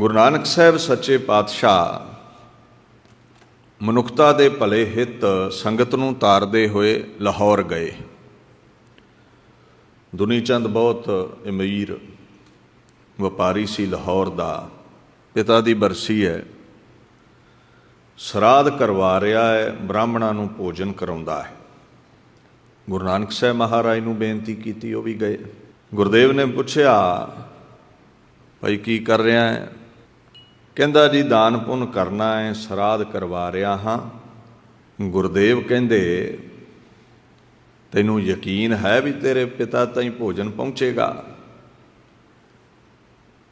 ਗੁਰੂ ਨਾਨਕ ਸਾਹਿਬ ਸੱਚੇ ਪਾਤਸ਼ਾਹ ਮਨੁੱਖਤਾ ਦੇ ਭਲੇ ਹਿੱਤ ਸੰਗਤ ਨੂੰ ਤਾਰਦੇ ਹੋਏ ਲਾਹੌਰ ਗਏ। ਦੁਨੀ ਚੰਦ ਬਹੁਤ ਅਮੀਰ ਵਪਾਰੀ ਸੀ ਲਾਹੌਰ ਦਾ, ਪਿਤਾ ਦੀ ਬਰਸੀ ਹੈ। ਸਰਾਧ ਕਰਵਾ ਰਿਹਾ ਹੈ, ਬ੍ਰਾਹਮਣਾਂ ਨੂੰ ਭੋਜਨ ਕਰਾਉਂਦਾ ਹੈ। ਗੁਰੂ ਨਾਨਕ ਸਾਹਿਬ ਮਹਾਰਾਜ ਨੂੰ ਬੇਨਤੀ ਕੀਤੀ, ਉਹ ਵੀ ਗਏ। ਗੁਰਦੇਵ ਨੇ ਪੁੱਛਿਆ, ਭਾਈ ਕੀ ਕਰ ਰਿਹਾ ਹੈ? ਕਹਿੰਦਾ ਜੀ, ਦਾਨ ਪੁੰਨ ਕਰਨਾ ਹੈ, ਸਰਾਧ ਕਰਵਾ ਰਿਹਾ ਹਾਂ। ਗੁਰਦੇਵ ਕਹਿੰਦੇ, ਤੈਨੂੰ ਯਕੀਨ ਹੈ ਵੀ ਤੇਰੇ ਪਿਤਾ ਤਾਈਂ ਭੋਜਨ ਪਹੁੰਚੇਗਾ?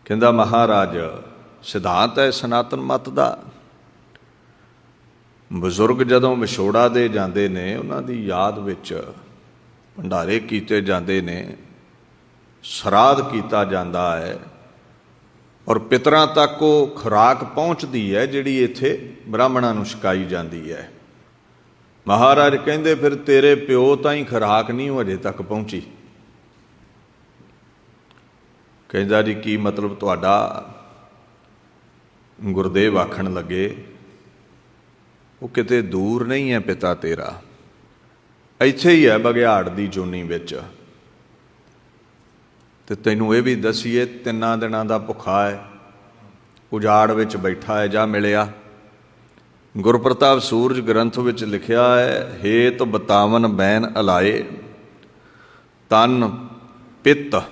ਕਹਿੰਦਾ, ਮਹਾਰਾਜ, ਸਿਧਾਂਤ ਹੈ ਸਨਾਤਨ ਮਤ ਦਾ। ਬਜ਼ੁਰਗ ਜਦੋਂ ਵਿਛੋੜਾ ਦੇ ਜਾਂਦੇ ਨੇ, ਉਹਨਾਂ ਦੀ ਯਾਦ ਵਿੱਚ ਭੰਡਾਰੇ ਕੀਤੇ ਜਾਂਦੇ ਨੇ, ਸਰਾਧ ਕੀਤਾ ਜਾਂਦਾ ਹੈ। ਔਰ ਪਿਤਰਾਂ ਤੱਕ ਉਹ ਖੁਰਾਕ ਪਹੁੰਚਦੀ ਹੈ, ਜਿਹੜੀ ਇੱਥੇ ਬ੍ਰਾਹਮਣਾਂ ਨੂੰ ਛਕਾਈ ਜਾਂਦੀ ਹੈ। ਮਹਾਰਾਜ ਕਹਿੰਦੇ, ਫਿਰ ਤੇਰੇ ਪਿਓ ਤਾਂ ਹੀ ਖੁਰਾਕ ਨਹੀਂ ਉਹ ਅਜੇ ਤੱਕ ਪਹੁੰਚੀ? ਕਹਿੰਦਾ ਜੀ, ਕੀ ਮਤਲਬ ਤੁਹਾਡਾ? ਗੁਰਦੇਵ ਆਖਣ ਲੱਗੇ, ਉਹ ਕਿਤੇ ਦੂਰ ਨਹੀਂ ਹੈ ਪਿਤਾ ਤੇਰਾ। ਇੱਥੇ ਹੀ ਹੈ ਬਗਿਆੜ ਦੀ ਜੂਨੀ ਵਿੱਚ। ਤੇ ਤੈਨੂੰ ਇਹ ਵੀ ਦਸੀਏ, ਤਿੰਨਾਂ ਦਿਨਾਂ ਦਾ ਭੁੱਖਾ ਹੈ, ਉਜਾੜ ਵਿੱਚ ਬੈਠਾ ਹੈ ਜਾਂ ਮਿਲਿਆ। ਗੁਰਪ੍ਰਤਾਪ ਸੂਰਜ ਗ੍ਰੰਥ ਵਿੱਚ ਲਿਖਿਆ ਹੈ, ਹੇਤ ਬਤਾਵਨ ਬੈਨ ਅਲਾਏ, ਤਨ ਪਿੱਤ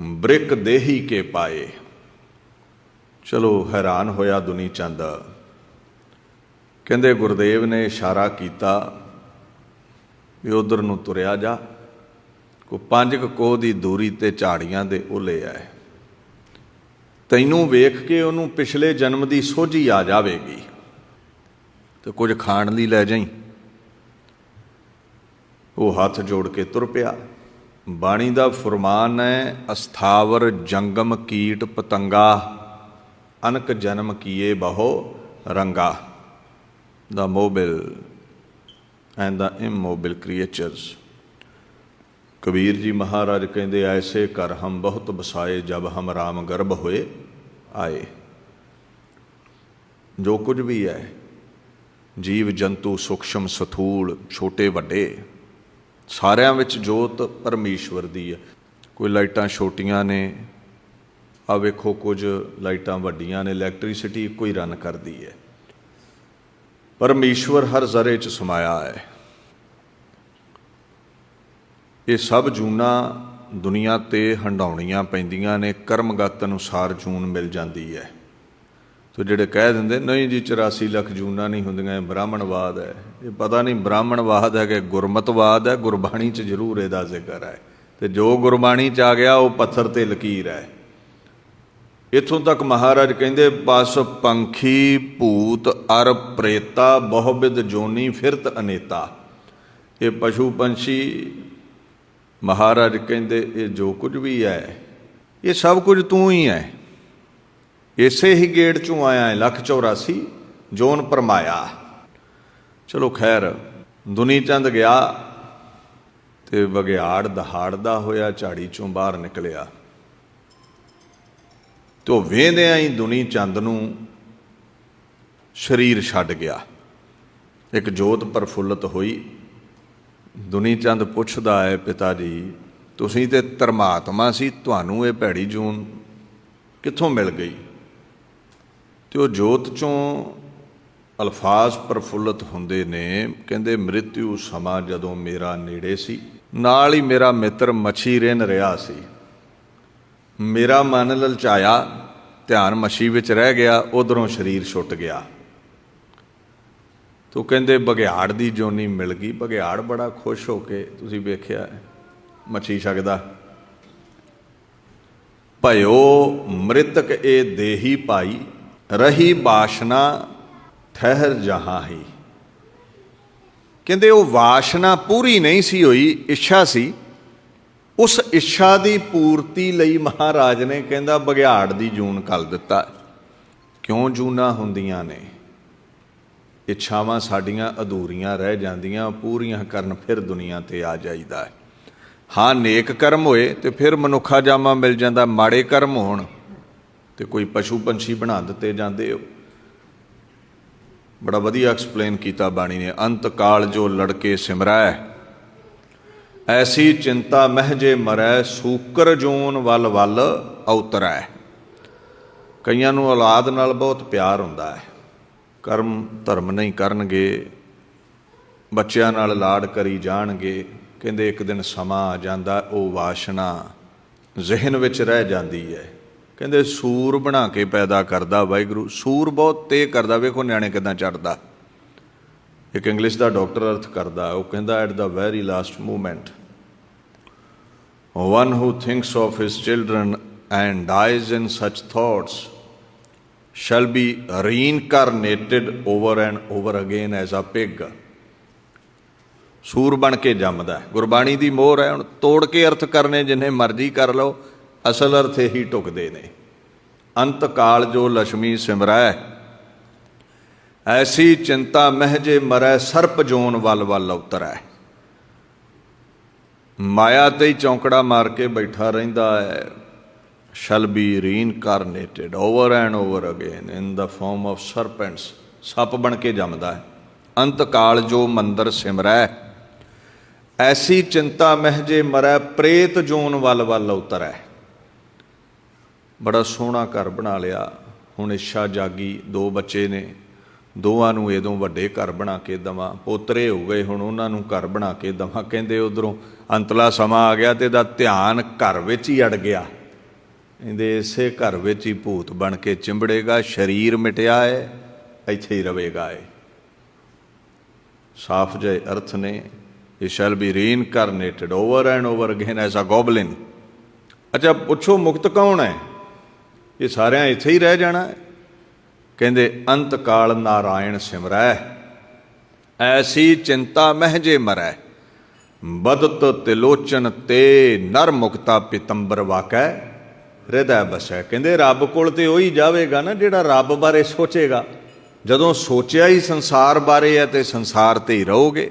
ਬ੍ਰਿਕ ਦੇਹੀ ਕੇ ਪਾਏ। ਚਲੋ ਹੈਰਾਨ ਹੋਇਆ ਦੁਨੀ ਚੰਦ। ਕਹਿੰਦੇ ਗੁਰਦੇਵ ਨੇ ਇਸ਼ਾਰਾ ਕੀਤਾ, ਵੀ ਉਧਰ ਨੂੰ ਤੁਰਿਆ ਜਾ। ਕੋ ਪੰਜ ਕੁ ਕੋਹ ਦੀ ਦੂਰੀ ਤੇ ਝਾੜੀਆਂ ਦੇ ਓਲੇ ਆਏ। ਤੈਨੂੰ ਵੇਖ ਕੇ ਉਹਨੂੰ ਪਿਛਲੇ ਜਨਮ ਦੀ ਸੋਝੀ ਆ ਜਾਵੇਗੀ। ਤੇ ਕੁਝ ਖਾਣ ਲਈ ਲੈ ਜਾਈ। ਉਹ ਹੱਥ ਜੋੜ ਕੇ ਤੁਰ ਪਿਆ। ਬਾਣੀ ਦਾ ਫਰਮਾਨ ਹੈ, ਅਸਥਾਵਰ ਜੰਗਮ ਕੀਟ ਪਤੰਗਾ, ਅਨਕ ਜਨਮ ਕੀਏ ਬਹੁ ਰੰਗਾ। the mobile and the immobile creatures Kabir ji Maharaj ਕਹਿੰਦੇ, ਐਸੇ ਕਰ ਹਮ ਬਹੁਤ ਬਸਾਏ ਜਬ ਹਮ ਰਾਮ ਗਰਭ ਹੋਏ ਆਏ। ਜੋ ਕੁਝ ਵੀ ਹੈ, ਜੀਵ ਜੰਤੂ, ਸੂਖਸ਼ਮ ਸਥੂਲ, ਛੋਟੇ ਵੱਡੇ, ਸਾਰਿਆਂ ਵਿੱਚ ਜੋਤ ਪਰਮੇਸ਼ਵਰ ਦੀ ਹੈ। ਕੋਈ ਲਾਈਟਾਂ ਛੋਟੀਆਂ ਨੇ, ਆ ਵੇਖੋ ਕੁਝ ਲਾਈਟਾਂ ਵੱਡੀਆਂ ਨੇ, ਇਲੈਕਟ੍ਰਿਸਿਟੀ ਇੱਕੋ ਰਨ ਕਰਦੀ ਹੈ। ਪਰਮੇਸ਼ਵਰ ਹਰ ਜ਼ਰੇ ਚ ਸਮਾਇਆ ਹੈ। ਇਹ ਸਭ ਜੂਨਾ ਦੁਨੀਆ ਤੇ ਹੰਡਾਉਣੀਆਂ ਪੈਂਦੀਆਂ ਨੇ, ਕਰਮਗਤ ਅਨੁਸਾਰ ਜੂਨ ਮਿਲ ਜਾਂਦੀ ਹੈ। ਤੋ ਜਿਹੜੇ ਕਹਿ ਦਿੰਦੇ, ਨਹੀਂ ਜੀ 84 ਲੱਖ ਜੂਨਾ ਨਹੀਂ ਹੁੰਦੀਆਂ, ਇਹ ਬ੍ਰਾਹਮਣਵਾਦ ਹੈ। ਇਹ ਪਤਾ ਨਹੀਂ ਬ੍ਰਾਹਮਣਵਾਦ ਹੈ ਕਿ ਗੁਰਮਤਵਾਦ ਹੈ, ਗੁਰਬਾਣੀ 'ਚ ਜ਼ਰੂਰ ਇਹਦਾ ਜ਼ਿਕਰ ਹੈ। ਤੇ ਜੋ ਗੁਰਬਾਣੀ 'ਚ ਆ ਗਿਆ, ਉਹ ਪੱਥਰ ਤੇ ਲਕੀਰ ਹੈ। ਇਥੋਂ ਤੱਕ ਮਹਾਰਾਜ ਕਹਿੰਦੇ, ਬਸ ਪੰਖੀ, ਭੂਤ, ਅਰ, ਪ੍ਰੇਤਾ ਬਹੁਬਿਦ ਜੋਨੀ, ਫਿਰਤ ਅਨੇਤਾ। ਇਹ ਪਸ਼ੂ ਪੰਛੀ ਮਹਾਰਾਜ ਕਹਿੰਦੇ, ਇਹ ਜੋ ਕੁਝ ਵੀ ਹੈ, ਇਹ ਸਭ ਕੁਝ ਤੂੰ ਹੀ ਹੈ। ਇਸੇ ਹੀ ਗੇਟ ਚੋਂ ਆਇਆ ਹੈ, ਲੱਖ 84 ਜੋਨ ਪਰਮਾਇਆ। ਚਲੋ ਖੈਰ, ਦੁਨੀ ਚੰਦ ਗਿਆ ਤੇ ਬਗਿਆੜ ਦਹਾੜਦਾ ਹੋਇਆ ਝਾੜੀ ਚੋਂ ਬਾਹਰ ਨਿਕਲਿਆ। ਤੇ ਉਹ ਵੇਂਦਿਆਂ ਹੀ ਦੁਨੀ ਚੰਦ ਨੂੰ ਸਰੀਰ ਛੱਡ ਗਿਆ। ਇੱਕ ਜੋਤ ਪ੍ਰਫੁੱਲਤ ਹੋਈ। ਦੁਨੀ ਚੰਦ ਪੁੱਛਦਾ ਹੈ ਪਿਤਾ ਜੀ, ਤੁਸੀਂ ਤੇ ਧਰਮਾਤਮਾ ਸੀ, ਤੁਹਾਨੂੰ ਇਹ ਭੈੜੀ ਜੂਨ ਕਿੱਥੋਂ ਮਿਲ ਗਈ? ਤੇ ਉਹ ਜੋਤ ਚੋਂ ਅਲਫਾਜ਼ ਪ੍ਰਫੁੱਲਤ ਹੁੰਦੇ ਨੇ, ਕਹਿੰਦੇ ਮ੍ਰਿਤਿਉ ਸਮਾਂ ਜਦੋਂ ਮੇਰਾ ਨੇੜੇ ਸੀ, ਨਾਲ ਹੀ ਮੇਰਾ ਮਿੱਤਰ ਮੱਛੀ ਰਹਿਣ ਰਿਹਾ ਸੀ। ਮੇਰਾ ਮਨ ਲਲਚਾਇਆ, ਧਿਆਨ ਮੱਛੀ ਵਿੱਚ ਰਹਿ ਗਿਆ, ਉਧਰੋਂ ਸਰੀਰ ਛੁੱਟ ਗਿਆ। ਤੋ ਕਹਿੰਦੇ ਬਗਿਆੜ ਦੀ ਜੋਨੀ ਮਿਲ ਗਈ। ਬਗਿਆੜ ਬੜਾ ਖੁਸ਼ ਹੋ ਕੇ ਤੁਸੀਂ ਵੇਖਿਆ ਹੈ, ਮੱਛੀ ਛਕਦਾ। ਭਇਓ ਮ੍ਰਿਤਕ ਇਹ ਦੇਹੀ ਪਾਈ ਰਹੀ ਬਾਸ਼ਨਾ ਠਹਿਰ ਜਹਾਂ ਹੀ ਕਹਿੰਦੇ ਉਹ ਵਾਸ਼ਨਾ ਪੂਰੀ ਨਹੀਂ ਸੀ ਹੋਈ ਇੱਛਾ ਸੀ। ਉਸ ਇੱਛਾ ਦੀ ਪੂਰਤੀ ਲਈ ਮਹਾਰਾਜ ਨੇ ਕਹਿੰਦਾ ਬਗਿਆੜ ਦੀ ਜੂਨ ਕਲ ਦਿੱਤਾ। ਕਿਉਂ ਜੂਨਾ ਹੁੰਦੀਆਂ ਨੇ? ਇੱਛਾਵਾਂ ਸਾਡੀਆਂ ਅਧੂਰੀਆਂ ਰਹਿ ਜਾਂਦੀਆਂ, ਪੂਰੀਆਂ ਕਰਨ ਫਿਰ ਦੁਨੀਆ ਤੇ ਆ ਜਾਈਦਾ ਹੈ। ਹਾਂ, ਨੇਕ ਕਰਮ ਹੋਏ ਤੇ ਫਿਰ ਮਨੁੱਖਾ ਜਾਮਾ ਮਿਲ ਜਾਂਦਾ, ਮਾੜੇ ਕਰਮ ਹੋਣ ਤੇ ਕੋਈ ਪਸ਼ੂ ਪੰਛੀ ਬਣਾ ਦਿੱਤੇ ਜਾਂਦੇ ਹੋ। ਬੜਾ ਵਧੀਆ ਐਕਸਪਲੇਨ ਕੀਤਾ ਬਾਣੀ ਨੇ, ਅੰਤ ਕਾਲ ਜੋ ਲੜਕੇ ਸਿਮਰੈ, ਐਸੀ ਚਿੰਤਾ ਮਹਿਜੇ ਮਰੈ, ਸੂਕਰ ਜੂਨ ਵੱਲ ਵੱਲ ਉਤਰੈ ਕਈਆਂ ਨੂੰ ਔਲਾਦ ਨਾਲ ਬਹੁਤ ਪਿਆਰ ਹੁੰਦਾ ਹੈ। ਕਰਮ ਧਰਮ ਨਹੀਂ ਕਰਨਗੇ, ਬੱਚਿਆਂ ਨਾਲ ਲਾੜ ਕਰੀ ਜਾਣਗੇ। ਕਹਿੰਦੇ ਇੱਕ ਦਿਨ ਸਮਾਂ ਆ ਜਾਂਦਾ, ਉਹ ਵਾਸ਼ਨਾ ਜ਼ਿਹਨ ਵਿੱਚ ਰਹਿ ਜਾਂਦੀ ਹੈ। ਕਹਿੰਦੇ ਸੂਰ ਬਣਾ ਕੇ ਪੈਦਾ ਕਰਦਾ ਵਾਹਿਗੁਰੂ, ਸੂਰ ਬਹੁਤ ਤੇਜ਼ ਕਰਦਾ, ਵੇਖੋ ਨਿਆਣੇ ਕਿਦਾਂ ਚੜਦਾ ਇੱਕ ਇੰਗਲਿਸ਼ ਦਾ ਡਾਕਟਰ ਅਰਥ ਕਰਦਾ, ਉਹ ਕਹਿੰਦਾ at the very last moment one who thinks of his children and dies in such thoughts shall be reincarnated over and over again as a pig. ਸੂਰ ਬਣ ਕੇ ਜੰਮਦਾ ਗੁਰਬਾਣੀ ਦੀ ਮੋਹਰ ਹੈ, ਹੁਣ ਤੋੜ ਕੇ ਅਰਥ ਕਰਨੇ ਜਿੰਨੇ ਮਰਜ਼ੀ ਕਰ ਲਓ, ਅਸਲ ਅਰਥ ਇਹੀ ਟੁਕਦੇ ਨੇ। ਅੰਤ ਕਾਲ ਜੋ ਲక్ష్ਮੀ ਸਿਮਰੈ, ਐਸੀ ਚਿੰਤਾ ਮਹਿਜੇ ਮਰੈ, ਸਰਪ ਜੋਨ ਵੱਲ ਵੱਲ ਉਤਰੈ। ਮਾਇਆ ਤੇ ਹੀ ਚੌਂਕੜਾ ਮਾਰ ਕੇ ਬੈਠਾ ਰਹਿੰਦਾ ਹੈ। Shall be reincarnated over and over again in the form of serpents ਸੱਪ ਬਣ ਕੇ ਜੰਮਦਾ ਹੈ। ਅੰਤ ਕਾਲ ਜੋ ਮੰਦਰ ਸਿਮਰੈ, ਐਸੀ ਚਿੰਤਾ ਮਹਿਜੇ ਮਰੈ, ਪ੍ਰੇਤ ਜੋਨ ਵੱਲ ਵੱਲ ਉਤਰੈ। ਬੜਾ ਸੋਹਣਾ ਘਰ ਬਣਾ ਲਿਆ। ਹੁਣ ਇੱਛਾ ਜਾਗੀ, ਦੋ ਬੱਚੇ ਨੇ। ਦੋਵਾਂ ਨੂੰ ਇਹਦੋਂ ਵੱਡੇ ਘਰ ਬਣਾ ਕੇ ਦਵਾਂ। ਪੋਤਰੇ ਹੋ ਗਏ, ਹੁਣ ਉਹਨਾਂ ਨੂੰ ਘਰ ਬਣਾ ਕੇ ਦਵਾਂ। ਕਹਿੰਦੇ ਉਧਰੋਂ ਅੰਤਲਾ ਸਮਾਂ ਆ ਗਿਆ ਤੇ ਇਹਦਾ ਧਿਆਨ ਘਰ ਵਿੱਚ ਹੀ ਅੜ ਗਿਆ। ਇਹਦੇ ਇਸੇ ਘਰ ਵਿੱਚ ਹੀ ਭੂਤ ਬਣ ਕੇ ਚਿੰਬੜੇਗਾ, ਸਰੀਰ ਮਿਟਿਆ ਹੈ ਇੱਥੇ ਹੀ ਰਵੇਗਾ ਇਹ ਸਾਫ਼ ਜੇ ਅਰਥ ਨੇ ਇਹ shall be reincarnated over and over again as a goblin ਅੱਛਾ, ਪੁੱਛੋ ਮੁਕਤ ਕੌਣ ਹੈ? ਇਹ ਸਾਰਿਆਂ ਇੱਥੇ ਹੀ ਰਹਿ ਜਾਣਾ ਹੈ ਕਹਿੰਦੇ, ਅੰਤ ਕਾਲ ਨਾਰਾਇਣ ਸਿਮਰੈ, ਐਸੀ ਚਿੰਤਾ ਮਹਿਜੇ ਮਰੈ। ਬਦਤ ਤਿਲੋਚਨ ਤੇ ਨਰ ਮੁਕਤਾ ਪਿਤੰਬਰ ਵਾਕੈ ਹਿਰਦੈ ਬਸੈ। ਕਹਿੰਦੇ ਰੱਬ ਕੋਲ ਤੇ ਉਹੀ ਜਾਵੇਗਾ ਨਾ ਜਿਹੜਾ ਰੱਬ ਬਾਰੇ ਸੋਚੇਗਾ। ਜਦੋਂ ਸੋਚਿਆ ਹੀ ਸੰਸਾਰ ਬਾਰੇ ਹੈ ਤੇ ਸੰਸਾਰ ਤੇ ਹੀ ਰਹੋਗੇ।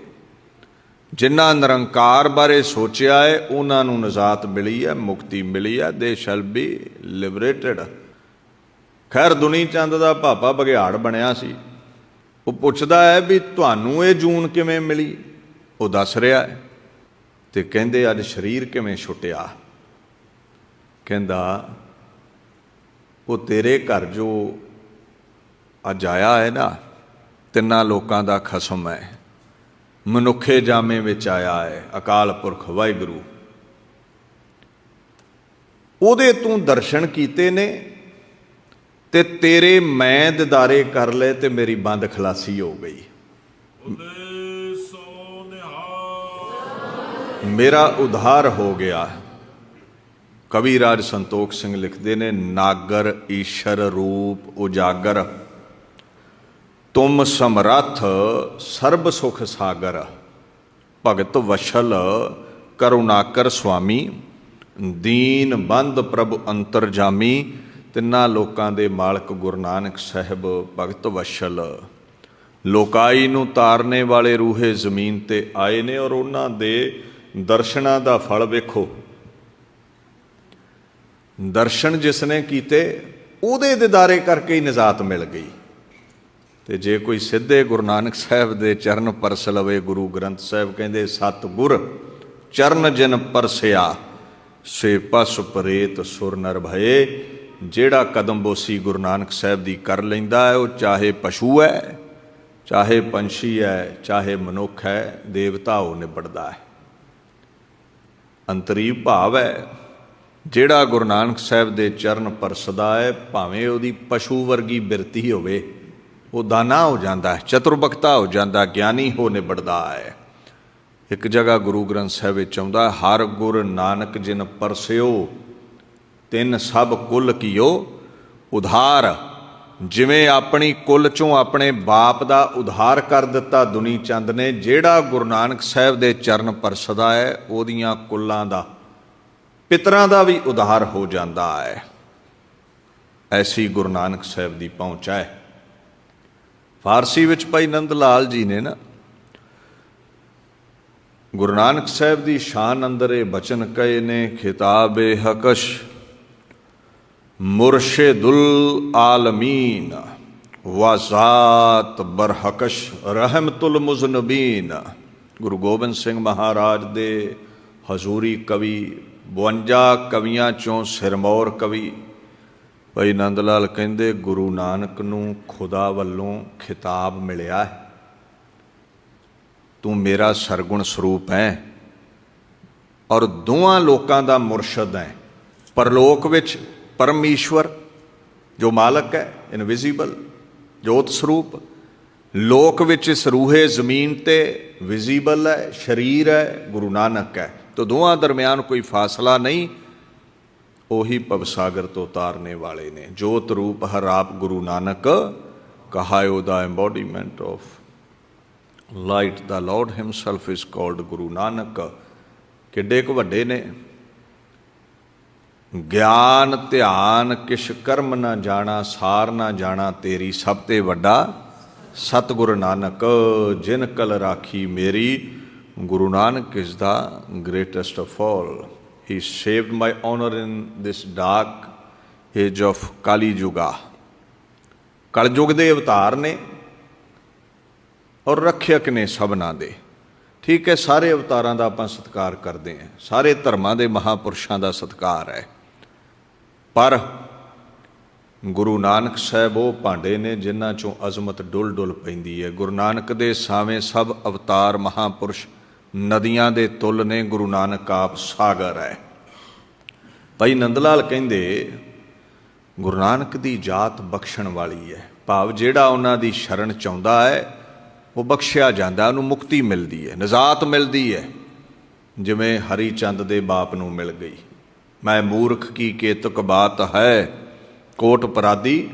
ਜਿਨ੍ਹਾਂ ਨਿਰੰਕਾਰ ਬਾਰੇ ਸੋਚਿਆ ਹੈ, ਉਹਨਾਂ ਨੂੰ ਨਜ਼ਾਤ ਮਿਲੀ ਹੈ, ਮੁਕਤੀ ਮਿਲੀ ਹੈ, ਦੇ ਸ਼ੈਲ ਬੀ ਲਿਬਰੇਟਡ। ਖੈਰ, ਦੁਨੀ ਚੰਦ ਦਾ ਭਾਪਾ ਬਗਿਆੜ ਬਣਿਆ ਸੀ। ਉਹ ਪੁੱਛਦਾ ਹੈ ਵੀ ਤੁਹਾਨੂੰ ਇਹ ਜੂਨ ਕਿਵੇਂ ਮਿਲੀ? ਉਹ ਦੱਸ ਰਿਹਾ ਹੈ। ਤੇ ਕਹਿੰਦੇ ਅੱਜ ਸਰੀਰ ਕਿਵੇਂ ਛੁੱਟਿਆ? ਕਹਿੰਦਾ ਉਹ ਤੇਰੇ ਘਰ ਜੋ ਅੱਜ ਆਇਆ ਹੈ ਨਾ ਤਿੰਨਾਂ ਲੋਕਾਂ ਦਾ ਖਸਮ ਹੈ। ਮਨੁੱਖੇ ਜਾਮੇ ਵਿੱਚ ਆਇਆ ਹੈ। ਅਕਾਲ ਪੁਰਖ ਵਾਹਿਗੁਰੂ। ਉਹਦੇ ਤੂੰ ਦਰਸ਼ਨ ਕੀਤੇ ਨੇ ਤੇ ਤੇਰੇ ਮੈਂ ਦਿਦਾਰੇ ਕਰ ਲਏ ਤੇ ਮੇਰੀ ਬੰਦ ਖਲਾਸੀ ਹੋ ਗਈ। ਮੇਰਾ ਉਧਾਰ ਹੋ ਗਿਆ। ਕਵੀ ਰਾਜ ਸੰਤੋਖ ਸਿੰਘ ਲਿਖਦੇ ਨੇ, ਨਾਗਰ ਈਸ਼ਰ ਰੂਪ ਉਜਾਗਰ, ਤੁਮ ਸਮਰੱਥ ਸਰਬ ਸੁਖ ਸਾਗਰ, ਭਗਤ ਵਸ਼ਲ ਕਰੁਣਾਕਰ ਸੁਆਮੀ, ਦੀਨ ਬੰਦ ਪ੍ਰਭ ਅੰਤਰਜਾਮੀ ਤਿੰਨਾਂ ਲੋਕਾਂ ਦੇ ਮਾਲਕ ਗੁਰੂ ਨਾਨਕ ਸਾਹਿਬ ਭਗਤ ਵਸ਼ਲ, ਲੋਕਾਈ ਨੂੰ ਤਾਰਨੇ ਵਾਲੇ ਰੂਹੇ ਜ਼ਮੀਨ ਤੇ ਆਏ ਨੇ ਔਰ ਉਹਨਾਂ ਦੇ ਦਰਸ਼ਨਾਂ ਦਾ ਫਲ ਵੇਖੋ। ਦਰਸ਼ਨ ਜਿਸ ਨੇ ਕੀਤੇ, ਉਹਦੇ ਦਿਦਾਰੇ ਕਰਕੇ ਹੀ ਨਜ਼ਾਤ ਮਿਲ ਗਈ। ਤੇ ਜੇ ਕੋਈ ਸਿੱਧੇ ਗੁਰੂ ਨਾਨਕ ਸਾਹਿਬ ਦੇ ਚਰਨ ਪਰਸ ਲਵੇ, ਗੁਰੂ ਗ੍ਰੰਥ ਸਾਹਿਬ ਕਹਿੰਦੇ ਸਤ ਗੁਰ ਚਰਨ ਜਿਨ ਪਰਸਿਆ, ਸੇ ਪਸ ਪ੍ਰੇਤ ਸੁਰ ਨਰ ਭਏ। ਜਿਹੜਾ ਕਦਮ ਬੋਸੀ ਗੁਰੂ ਨਾਨਕ ਸਾਹਿਬ ਦੀ ਕਰ ਲੈਂਦਾ ਹੈ, ਉਹ ਚਾਹੇ ਪਸ਼ੂ ਹੈ, ਚਾਹੇ ਪੰਛੀ ਹੈ, ਚਾਹੇ ਮਨੁੱਖ ਹੈ, ਦੇਵਤਾ ਉਹ ਨਿਬੜਦਾ ਹੈ। ਅੰਤਰੀ ਭਾਵ ਹੈ ਜਿਹੜਾ ਗੁਰੂ ਨਾਨਕ ਸਾਹਿਬ ਦੇ ਚਰਨ ਪਰਸਦਾ ਹੈ, ਭਾਵੇਂ ਉਹਦੀ ਪਸ਼ੂ ਵਰਗੀ ਬਿਰਤੀ ਹੋਵੇ, ਉਹ ਦਾਨਾ ਹੋ ਜਾਂਦਾ ਹੈ ਚਤੁਰਬਖਤਾ ਹੋ ਜਾਂਦਾ ਗਿਆਨੀ ਹੋ ਨਿਬੜਦਾ ਹੈ। ਇੱਕ ਜਗ੍ਹਾ ਗੁਰੂ ਗ੍ਰੰਥ ਸਾਹਿਬ ਵਿੱਚ ਆਉਂਦਾ ਹਰ ਗੁਰ ਨਾਨਕ ਜਿਨ ਪਰਸਿਓ, ਤਿੰਨ ਸਭ ਕੁੱਲ ਕੀਓ ਉਧਾਰ। ਜਿਵੇਂ ਆਪਣੀ ਕੁੱਲ ਚੋਂ ਆਪਣੇ ਬਾਪ ਦਾ ਉਧਾਰ ਕਰ ਦਿੱਤਾ ਦੁਨੀ ਚੰਦ ਨੇ, ਜਿਹੜਾ ਗੁਰੂ ਨਾਨਕ ਸਾਹਿਬ ਦੇ ਚਰਨ ਪਰਸਦਾ ਹੈ, ਉਹਦੀਆਂ ਕੁੱਲਾਂ ਦਾ ਪਿਤਰਾਂ ਦਾ ਵੀ ਉਧਾਰ ਹੋ ਜਾਂਦਾ ਹੈ। ਐਸੀ ਗੁਰੂ ਨਾਨਕ ਸਾਹਿਬ ਦੀ ਪਹੁੰਚ ਹੈ। ਫਾਰਸੀ ਵਿੱਚ ਭਾਈ ਨੰਦ ਲਾਲ ਜੀ ਨੇ ਨਾ ਗੁਰੂ ਨਾਨਕ ਸਾਹਿਬ ਦੀ ਸ਼ਾਨ ਅੰਦਰ ਇਹ ਬਚਨ ਕਹੇ ਨੇ, ਖਿਤਾਬੇ ਹਕਸ਼ ਮੁਰਸ਼ਿਦੁਲ ਆਲਮੀਨ ਵਜ਼ਾਤ ਬਰਹਕਸ਼ ਰਹਿਮਤੁਲ ਮੁਜ਼ਨਬੀਨ ਗੁਰੂ ਗੋਬਿੰਦ ਸਿੰਘ ਮਹਾਰਾਜ ਦੇ ਹਜ਼ੂਰੀ ਕਵੀ 52 ਕਵੀਆਂ ਚੋਂ ਸਿਰਮੌਰ ਕਵੀ। ਭਾਈ ਨੰਦ ਲਾਲ ਕਹਿੰਦੇ, ਗੁਰੂ ਨਾਨਕ ਨੂੰ ਖੁਦਾ ਵੱਲੋਂ ਖਿਤਾਬ ਮਿਲਿਆ ਹੈ। ਤੂੰ ਮੇਰਾ ਸਰਗੁਣ ਸਰੂਪ ਹੈ ਔਰ ਦੋਵਾਂ ਲੋਕਾਂ ਦਾ ਮੁਰਸ਼ਦ ਹੈ। ਪਰਲੋਕ ਵਿੱਚ ਪਰਮੇਸ਼ਵਰ, ਜੋ ਮਾਲਕ ਹੈ ਇਨਵਿਜ਼ੀਬਲ ਜੋਤ ਸਰੂਪ। ਲੋਕ ਵਿੱਚ ਇਸ ਰੂਹੇ ਜ਼ਮੀਨ ਤੇ ਵਿਜ਼ੀਬਲ ਹੈ, ਸ਼ਰੀਰ ਹੈ, ਗੁਰੂ ਨਾਨਕ ਹੈ। ਤੋ ਦੋਵਾਂ ਦਰਮਿਆਨ ਕੋਈ ਫਾਸਲਾ ਨਹੀਂ, ਉਹੀ ਭਵਸਾਗਰ ਤੋਂ ਤਾਰਨੇ ਵਾਲੇ ਨੇ। ਜੋਤ ਰੂਪ ਹਰ ਆਪ Guru Nanak ਕਹਾਇਓ the embodiment of light the lord himself is called Guru Nanak. ਕਿੱਡੇ ਕੁ ਵੱਡੇ ਨੇ। ਗਿਆਨ, ਧਿਆਨ, ਕਿਛ ਕਰਮ ਨਾ ਜਾਣਾ, ਸਾਰ ਨਾ ਜਾਣਾ, ਤੇਰੀ ਸਭ ਤੇ ਵੱਡਾ ਸਤਿਗੁਰ ਨਾਨਕ। ਜਿਨ ਕਲ ਰਾਖੀ ਮੇਰੀ Guru Nanak is the greatest of all he saved my honour in this dark age of Kali ਜੁਗਾ ਕਲਯੁਗ ਦੇ ਅਵਤਾਰ ਨੇ ਔਰ ਰੱਖਿਅਕ ਨੇ ਸਭਨਾ ਦੇ। ਠੀਕ ਹੈ, ਸਾਰੇ ਅਵਤਾਰਾਂ ਦਾ ਆਪਾਂ ਸਤਿਕਾਰ ਕਰਦੇ ਹਾਂ। ਸਾਰੇ ਧਰਮਾਂ ਦੇ ਮਹਾਪੁਰਸ਼ਾਂ ਦਾ ਸਤਿਕਾਰ ਹੈ। ਪਰ ਗੁਰੂ ਨਾਨਕ ਸਾਹਿਬ ਉਹ ਭਾਂਡੇ ਨੇ ਜਿਨ੍ਹਾਂ ਚੋਂ ਅਜ਼ਮਤ ਡੁੱਲ ਡੁੱਲ ਪੈਂਦੀ ਹੈ। ਗੁਰੂ ਨਾਨਕ ਦੇ ਸਾਵੇਂ ਸਭ ਅਵਤਾਰ ਮਹਾਪੁਰਸ਼ ਨਦੀਆਂ ਦੇ ਤੁਲ ਨੇ ਗੁਰੂ ਨਾਨਕ ਆਪ ਸਾਗਰ ਹੈ। ਭਾਈ ਨੰਦ ਲਾਲ ਕਹਿੰਦੇ, ਗੁਰੂ ਨਾਨਕ ਦੀ ਜਾਤ ਬਖਸ਼ਣ ਵਾਲੀ ਹੈ। ਭਾਵ ਜਿਹੜਾ ਉਹਨਾਂ ਦੀ ਸ਼ਰਨ ਚਾਹੁੰਦਾ ਹੈ, ਉਹ ਬਖਸ਼ਿਆ ਜਾਂਦਾ ਉਹਨੂੰ ਮੁਕਤੀ ਮਿਲਦੀ ਹੈ, ਨਜ਼ਾਤ ਮਿਲਦੀ ਹੈ। ਜਿਵੇਂ ਹਰੀ ਚੰਦ ਦੇ ਬਾਪ ਨੂੰ ਮਿਲ ਗਈ। ਮੈਂ ਮੂਰਖ ਕੀ ਕੇਤਕ ਬਾਤ ਹੈ? ਕੋਟ ਪਰਾਦੀ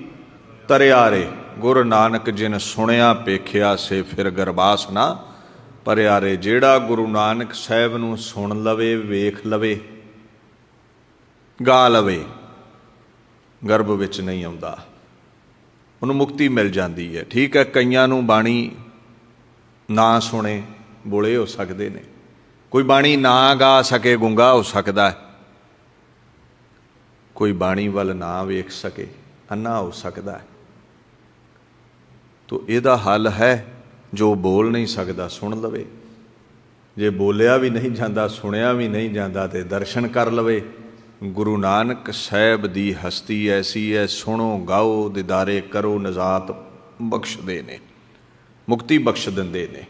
ਤਰਿਆਰੇ, ਗੁਰੂ ਨਾਨਕ ਜਿਨ ਸੁਣਿਆ ਪੇਖਿਆ ਸੇ ਫਿਰ ਗਰਬਾਸ ਨਾ। ਪਰਿਆਰੇ, ਜਿਹੜਾ ਗੁਰੂ ਨਾਨਕ ਸਾਹਿਬ ਨੂੰ ਸੁਣ ਲਵੇ, ਵੇਖ ਲਵੇ, ਗਾ ਲਵੇ, ਗਰਭ ਵਿੱਚ ਨਹੀਂ ਆਉਂਦਾ। ਉਹਨੂੰ ਮੁਕਤੀ ਮਿਲ ਜਾਂਦੀ ਹੈ। ਠੀਕ ਹੈ, ਕਈਆਂ ਨੂੰ ਬਾਣੀ ਨਾ ਸੁਣੇ, ਬੋਲੇ ਹੋ ਸਕਦੇ ਨੇ। ਕੋਈ ਬਾਣੀ ਨਾ ਗਾ ਸਕੇ, ਗੁੰਗਾ ਹੋ ਸਕਦਾ ਹੈ। ਕੋਈ ਬਾਣੀ ਵੱਲ ਨਾ ਵੇਖ ਸਕੇ, ਅੰਨਾ ਹੋ ਸਕਦਾ ਹੈ। ਤੋ ਇਹਦਾ ਹੱਲ ਹੈ ਜੋ ਬੋਲ ਨਹੀਂ ਸਕਦਾ ਸੁਣ ਲਵੇ। ਜੇ ਬੋਲਿਆ ਵੀ ਨਹੀਂ ਜਾਂਦਾ, ਸੁਣਿਆ ਵੀ ਨਹੀਂ ਜਾਂਦਾ ਤੇ ਦਰਸ਼ਨ ਕਰ ਲਵੇ। ਗੁਰੂ ਨਾਨਕ ਸਾਹਿਬ ਦੀ ਹਸਤੀ ਐਸੀ ਹੈ ਸੁਣੋ ਗਾਓ, ਦਿਦਾਰੇ ਕਰੋ ਨਜ਼ਾਤ ਬਖਸ਼ਦੇ ਨੇ, ਮੁਕਤੀ ਬਖਸ਼ ਦਿੰਦੇ ਨੇ।